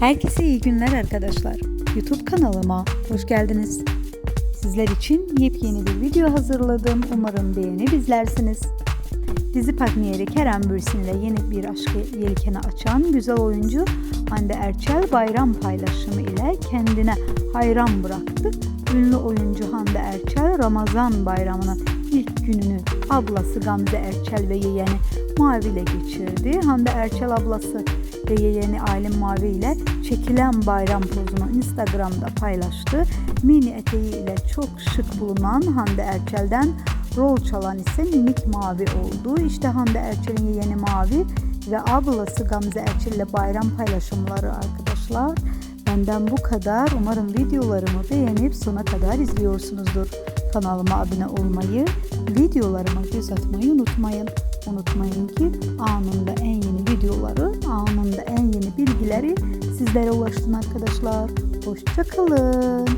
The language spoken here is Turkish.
Herkese iyi günler arkadaşlar. YouTube kanalıma hoş geldiniz. Sizler için yepyeni bir video hazırladım. Umarım beğenip izlersiniz. Dizi partneri Kerem Bürsin ile yeni bir aşkı yelkeni açan güzel oyuncu Hande Erçel bayram paylaşımı ile kendine hayran bıraktı. Ünlü oyuncu Hande Erçel Ramazan bayramının ilk gününü ablası Gamze Erçel ve yeğeni Mavi ile geçirdi. Hande Erçel ablası ve yeğeni Aylin Mavi ile çekilen bayram pozunu Instagram'da paylaştı. Mini eteği ile çok şık bulunan Hande Erçel'den rol çalan ise minik Mavi oldu. İşte Hande Erçel'in yeğeni Mavi ve ablası Gamze Erçel ile bayram paylaşımları arkadaşlar. Benden bu kadar. Umarım videolarımı beğenip sona kadar izliyorsunuzdur. Kanalıma abone olmayı, videolarıma göz atmayı unutmayın. Unutmayın ki anında bilgileri sizlere ulaştın arkadaşlar. Hoşçakalın.